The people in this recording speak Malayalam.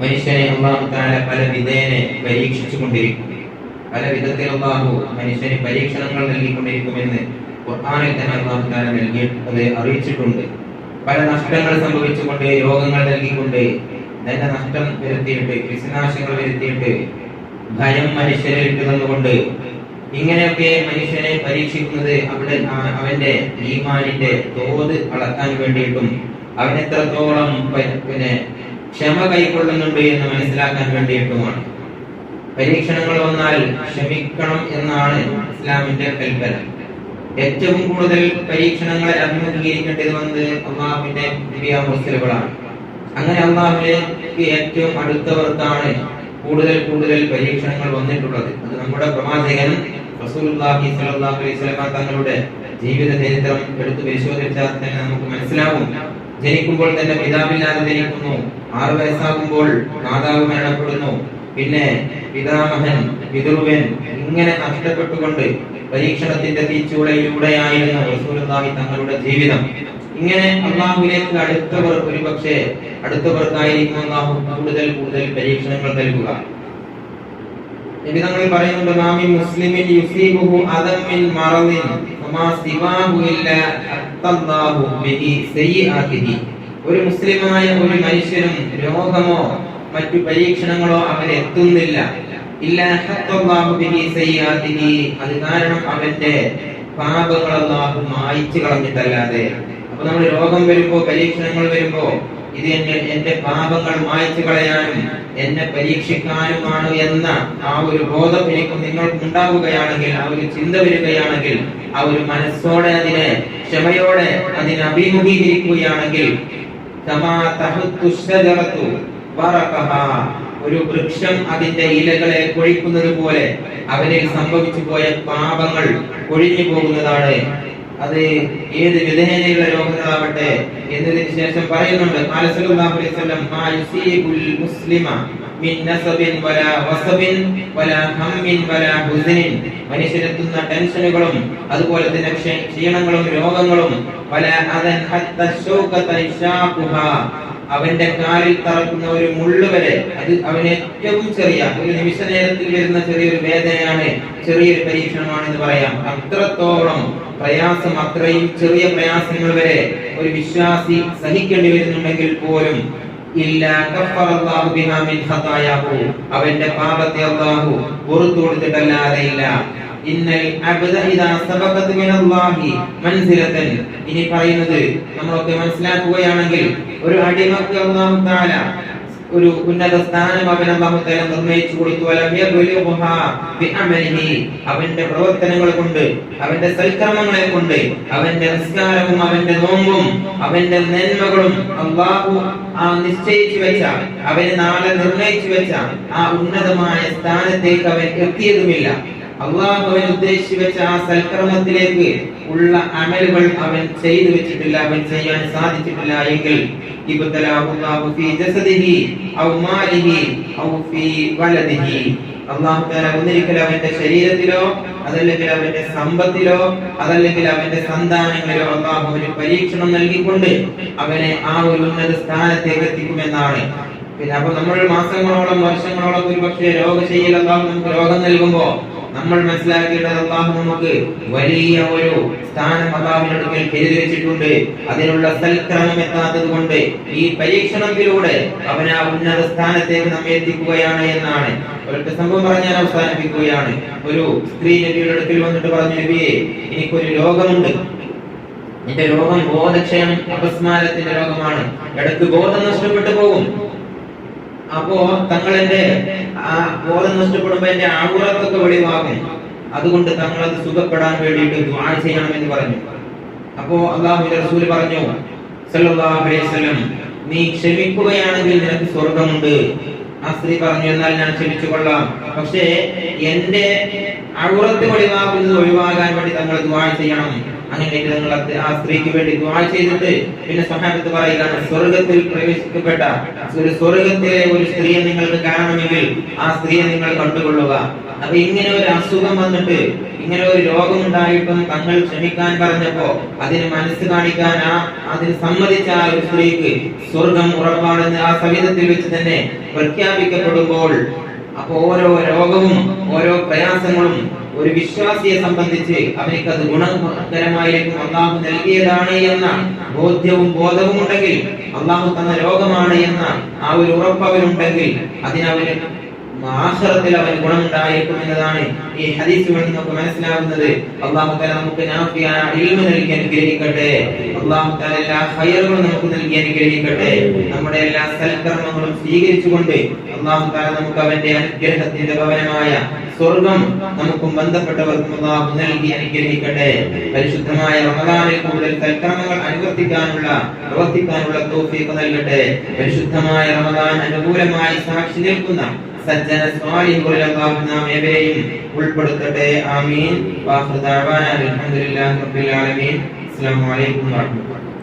മനുഷ്യനെ അള്ളാഹു താല പല വിധേനെ പരീക്ഷിച്ചു കൊണ്ടിരിക്കും പല വിധത്തിൽ അള്ളാഹു മനുഷ്യന് പരീക്ഷണങ്ങൾ നൽകിക്കൊണ്ടിരിക്കുമെന്ന് ഖുർആനിൽ തന്നെ അള്ളാഹു താല നൽകി അത് അറിയിച്ചിട്ടുണ്ട്. പല നഷ്ടങ്ങൾ സംഭവിച്ചുകൊണ്ട് രോഗങ്ങൾ നൽകിക്കൊണ്ട് നല്ല നഷ്ടം വരുത്തിയിട്ട് കൃഷിനാശങ്ങൾ വരുത്തിയിട്ട് ഭയം മനുഷ്യരെ ഇട്ടുതന്നുകൊണ്ട് ഇങ്ങനെയൊക്കെ മനുഷ്യനെ പരീക്ഷിക്കുന്നത് അവിടെ അവന്റെ ഈമാനിന്റെ തോത് അളക്കാൻ വേണ്ടിയിട്ടും അവനെത്രത്തോളം പിന്നെ ക്ഷമ കൈക്കൊള്ളുന്നുണ്ട് എന്ന് മനസ്സിലാക്കാൻ വേണ്ടിയിട്ടുമാണ്. പരീക്ഷണങ്ങൾ വന്നാൽ ക്ഷമിക്കണം എന്നാണ് ഇസ്ലാമിന്റെ കൽപ്പന. ഏറ്റവും കൂടുതൽ പരീക്ഷണങ്ങളെ അഭിമുഖീകരിക്കേണ്ടത് വന്ന് അള്ളാഹുവിന്റെ ദിവ്യാമുസ്ലുകളാണ് മുസ്ലികളാണ് അങ്ങനെ അള്ളാഹുവിലേക്ക് ഏറ്റവും അടുത്തവർക്കാണ് കൂടുതൽ കൂടുതൽ പരീക്ഷണങ്ങൾ വന്നിട്ടുള്ളത്. അത് നമ്മുടെ പ്രവാചകൻ റസൂലുള്ളാഹി അലൈഹി വസല്ലം തങ്ങളുടെ ജീവിത ചരിത്രം എടുത്തു പരിശോധിച്ചാൽ തന്നെ നമുക്ക് മനസ്സിലാവും. ജനിക്കുമ്പോൾ തന്നെ പിതാവില്ലാതെ ജനിക്കുന്നു? ആറു വയസ്സാകുമ്പോൾ മാതാവ് മരണപ്പെടുന്നു. പിന്നെ പിതാമഹൻ പിതൃവൻ ഇങ്ങനെ നഷ്ടപ്പെട്ടുകൊണ്ട് പരീക്ഷണത്തിന്റെ തീച്ചുളയിലൂടെയായിരുന്നു റസൂലുള്ളാഹി തങ്ങളുടെ ജീവിതം. ഇങ്ങനെ അള്ളാഹുവിലേക്ക് അടുത്തവർ ഒരുപക്ഷെ അടുത്തവർക്കായിരിക്കും അള്ളാഹു കൂടുതൽ കൂടുതൽ പരീക്ഷണങ്ങൾ നൽകുക. തങ്ങൾ പറയുന്നുണ്ട് മാമി മുസ്ലിമിൻ യുസീബുഹു അദം മറദിൻ ഇല്ലാ ഒരു മുസ്ലിമായ ഒരു മനുഷ്യനും രോഗമോ മറ്റു പരീക്ഷണങ്ങളോ അവൻ എത്തുന്നില്ല. അത് കാരണം അവന്റെ പാപങ്ങൾ അള്ളാഹു മായ്ച്ചു കളഞ്ഞിട്ടല്ലാതെ. അപ്പൊ നമ്മൾ രോഗം വരുമ്പോ പരീക്ഷണങ്ങൾ വരുമ്പോ ഇത് എന്റെ എന്റെ പാപങ്ങൾ മായ്ച്ചു കളയാനും എന്നെ പരീക്ഷിക്കാനുമാണ് എന്ന ആ ഒരു ബോധം എനിക്ക് നിങ്ങൾക്ക് ഉണ്ടാവുകയാണെങ്കിൽ ആ ഒരു ചിന്ത വരികയാണെങ്കിൽ ആ ഒരു മനസ്സോടെ അതിനെ ക്ഷമയോടെ അതിനെ അഭിമുഖീകരിക്കുകയാണെങ്കിൽ ഒരു വൃക്ഷം അതിന്റെ ഇലകളെ കൊഴിക്കുന്നത് പോലെ അവനിൽ സംഭവിച്ചു പോയ പാപങ്ങൾ കൊഴിഞ്ഞു പോകുന്നതാണ് അത് ഏത് വിധേനയുള്ള രോഗങ്ങളാവട്ടെ എന്നതിന് ശേഷം പറയുന്നുണ്ട്. വസല്ലം മാ മിൻ നസബിൻ വലാ വസബിൻ വലാ വലാ മനുഷ്യരെത്തുന്ന ടെൻഷനുകളും അതുപോലെ തന്നെ ക്ഷീണങ്ങളും രോഗങ്ങളും വലാ അവന്റെ കാലിൽ തറക്കുന്ന ഒരു മുള്ളു വരെ അത് അവന് ഏറ്റവും ചെറിയ ഒരു നിമിഷ നേരത്തിൽ വരുന്ന ചെറിയൊരു വേദനയാണ് ചെറിയൊരു പരീക്ഷണമാണ് എന്ന് പറയാം. അത്രത്തോളം പ്രയാസം അത്രയും ചെറിയ പ്രയാസങ്ങൾ വരെ ഒരു വിശ്വാസി സഹിക്കേണ്ടി വരുന്നുണ്ടെങ്കിൽ പോലും അവന്റെ പാപത്തെ അള്ളാഹു പുറത്തു കൊടുത്തിട്ടല്ലാതെ ഇല്ല ഇനി പറയുന്നത് നമ്മളൊക്കെ മനസ്സിലാക്കുകയാണെങ്കിൽ ഒരു അടിമക്ക് അല്ലാഹു തആല ഒരു ഉന്നത സ്ഥാനം അവൻ അല്ലാഹു തആല നിർണയിച്ചു കൊടുത്തു. അവന്റെ പ്രവർത്തനങ്ങൾ കൊണ്ട് അവന്റെ സൽക്കർമ്മങ്ങളെ കൊണ്ട് അവന്റെ നിസ്കാരവും അവന്റെ നോമ്പും അവന്റെ നന്മകളും അള്ളാഹു ആ നിശ്ചയിച്ചു വെച്ച അവന് നാളെ നിർണയിച്ചു വെച്ച ആ ഉന്നതമായ സ്ഥാനത്തേക്ക് അവൻ എത്തിയതുമില്ല. അള്ളാഹു അവൻ ഉദ്ദേശിച്ചു വെച്ച ആ സൽക്രമത്തിലേക്ക് ഉള്ള അമലുകൾ അവൻ ചെയ്തു വെച്ചിട്ടില്ല അവൻ ചെയ്യാൻ സാധിച്ചിട്ടില്ല എങ്കിൽ ഒന്നിരിക്കൽ അവന്റെ ശരീരത്തിലോ അതല്ലെങ്കിൽ അവന്റെ സമ്പത്തിലോ അതല്ലെങ്കിൽ അവന്റെ സന്താനങ്ങളിലോ അള്ളാഹു ഒരു പരീക്ഷണം നൽകിക്കൊണ്ട് അവനെ ആ ഒരു ഉന്നത സ്ഥാനത്തേക്ക് എത്തിക്കുമെന്നാണ്. പിന്നെ അപ്പൊ നമ്മൾ മാസങ്ങളോളം വർഷങ്ങളോളം ഒരുപക്ഷെ രോഗശൈലി അള്ളാഹു നമുക്ക് രോഗം നൽകുമ്പോ നമ്മൾ മനസ്സിലാക്കേണ്ടത് അള്ളാഹു നമുക്ക് വലിയ ഒരു സ്ഥാനം അള്ളാഹുവിനടുക്കൽ കരുതി വെച്ചിട്ടുണ്ട് അതിനുള്ള സൽക്രമം എത്താത്തത് കൊണ്ട് ഈ പരീക്ഷണത്തിലൂടെ അവൻ ആ ഉന്നത സ്ഥാനത്തേക്ക് നമ്മെ എത്തിക്കുകയാണ് എന്നാണ്. ഒരൊറ്റ സംഭവം പറഞ്ഞ് ഞാൻ അവസാനിപ്പിക്കുകയാണ്. ഒരു സ്ത്രീ നബിയുടെ അടുക്കൽ വന്നിട്ട് പറഞ്ഞു നബിയെ എനിക്കൊരു രോഗമുണ്ട്. എന്റെ രോഗം ബോധക്ഷയം അപസ്മാരത്തിന്റെ രോഗമാണ്. ഇടയ്ക്ക് ബോധം നഷ്ടപ്പെട്ടു പോകും. അപ്പോ തങ്ങൾ ബോധം നഷ്ടപ്പെടുമ്പോ എന്റെ ആകുറത്തൊക്കെ വെളിവാകും അതുകൊണ്ട് തങ്ങൾ അത് സുഖപ്പെടാൻ വേണ്ടിയിട്ട് ദുആ ചെയ്യണമെന്ന് പറഞ്ഞു. അപ്പോ അള്ളാഹു റസൂൽ പറഞ്ഞു സല്ലല്ലാഹു അലൈഹി വസല്ലം നീ ക്ഷമിക്കുകയാണെങ്കിൽ നിനക്ക് സ്വർഗമുണ്ട് ആ സ്ത്രീ പറഞ്ഞു എന്നാൽ ഞാൻ ക്ഷമിച്ചു കൊള്ളാം. പക്ഷേ എന്റെ അഴുറത്ത് വെളിവാകുന്നത് ഒഴിവാകാൻ വേണ്ടി തങ്ങൾ ദുആ ചെയ്യണം. അങ്ങനെ നിങ്ങൾ ആ സ്ത്രീക്ക് വേണ്ടി ദുആ ചെയ്തിട്ട് പിന്നെ സഹാബത്ത് പറയുകയാണ് സ്വർഗത്തിൽ പ്രവേശിക്കപ്പെട്ട ഒരു സ്വർഗത്തിലെ ഒരു സ്ത്രീയെ നിങ്ങൾക്ക് കാണണമെങ്കിൽ ആ സ്ത്രീയെ നിങ്ങൾ കണ്ടുകൊള്ളുക. അപ്പൊ ഇങ്ങനെ ഒരു അസുഖം വന്നിട്ട് ഇങ്ങനെ ഒരു രോഗം ഉണ്ടായിട്ടും തങ്ങൾ ക്ഷമിക്കാൻ പറഞ്ഞപ്പോ അതിന് മനസ്സ് കാണിക്കാൻ ആ അതിന് സമ്മതിച്ച ആ ഒരു സ്ത്രീക്ക് സ്വർഗം ഉറപ്പാണെന്ന് ആ സവിധത്തിൽ വെച്ച് തന്നെ പ്രഖ്യാപിക്കപ്പെടുമ്പോൾ അപ്പൊ ഓരോ രോഗവും ഓരോ പ്രയാസങ്ങളും ഒരു വിശ്വാസിയെ സംബന്ധിച്ച് അവനിക്ക് അത് ഗുണകരമായിരിക്കും അള്ളാഹു നൽകിയതാണ് എന്ന ബോധ്യവും ബോധവും ഉണ്ടെങ്കിൽ അള്ളാഹു തന്ന രോഗമാണ് എന്ന ആ ഒരു ഉറപ്പ് അവരുണ്ടെങ്കിൽ അതിനവന് ആഖിറത്തിൽ അവന് ഗുണമുണ്ടായിരിക്കും എന്നതാണ് ഈ ഹദീസ് വഴി നമുക്ക് മനസ്സിലാവുന്നത് അള്ളാഹു നമുക്ക് നാഫിയ ഇൽമ നൽകി അനുഗ്രഹിക്കട്ടെ. അള്ളാഹു എല്ലാ ഹൈറുകളും നമുക്ക് നൽകി അനുഗ്രഹിക്കട്ടെ. നമ്മുടെ എല്ലാ സൽക്കർമ്മങ്ങളും സ്വീകരിച്ചുകൊണ്ട് അള്ളാഹു തആല നമുക്ക് അവന്റെ അനുഗ്രഹത്തിന്റെ ഭവനമായ സ്വർഗം നമുക്കും ബന്ധപ്പെട്ടവർക്കും അള്ളാഹു നൽകി അനുഗ്രഹിക്കട്ടെ. പരിശുദ്ധമായ റമദാനിൽ കൂടുതൽ സൽക്കർമ്മങ്ങൾ അനുവർത്തിക്കാനുള്ള പ്രവർത്തിക്കാനുള്ള തൗഫീഖ് നൽകട്ടെ. പരിശുദ്ധമായ റമദാൻ അനുകൂലമായി സാക്ഷി നിൽക്കുന്ന സജ്ജന അല്ലാഹു നാം ഏവരെയും ഉൾപ്പെടുത്തട്ടെ. ആമീൻ. ദഅവാന അൽഹംദുലില്ലാഹി റബ്ബിൽ ആലമീൻ. അസ്സലാമു അലൈക്കും വറഹ്മത്തുള്ളാഹി